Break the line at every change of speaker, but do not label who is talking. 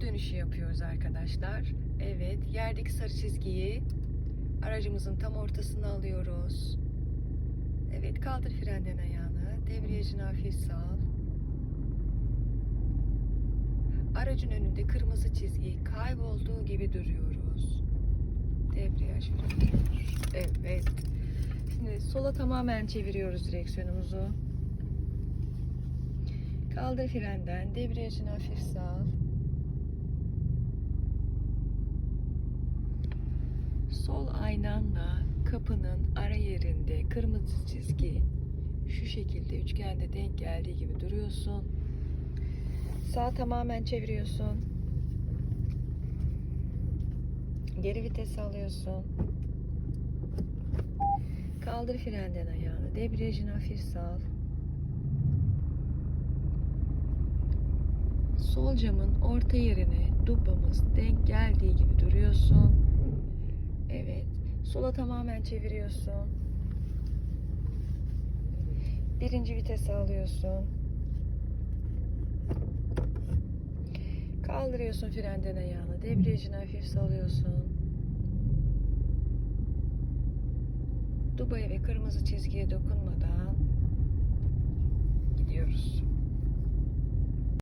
Dönüşü yapıyoruz arkadaşlar. Evet, yerdeki sarı çizgiyi aracımızın tam ortasına alıyoruz. Evet, kaldır frenden ayağını. Debriyajını hafif sal. Aracın önünde kırmızı çizgi kaybolduğu gibi duruyoruz. Debriyaj. Evet. Şimdi sola tamamen çeviriyoruz direksiyonumuzu. Kaldır frenden. Debriyajını hafif sal. Sol aynanla kapının ara yerinde kırmızı çizgi şu şekilde üçgende denk geldiği gibi duruyorsun. Sağ tamamen çeviriyorsun. Geri vites alıyorsun. Kaldır frenden ayağını. Debriyajını hafif sal. Sol camın orta yerine dubamız denk geldiği gibi duruyorsun. Evet. Sola tamamen çeviriyorsun. Birinci vitese alıyorsun. Kaldırıyorsun frenden ayağını. Debriyajını hafif salıyorsun. Dubaya ve kırmızı çizgiye dokunmadan.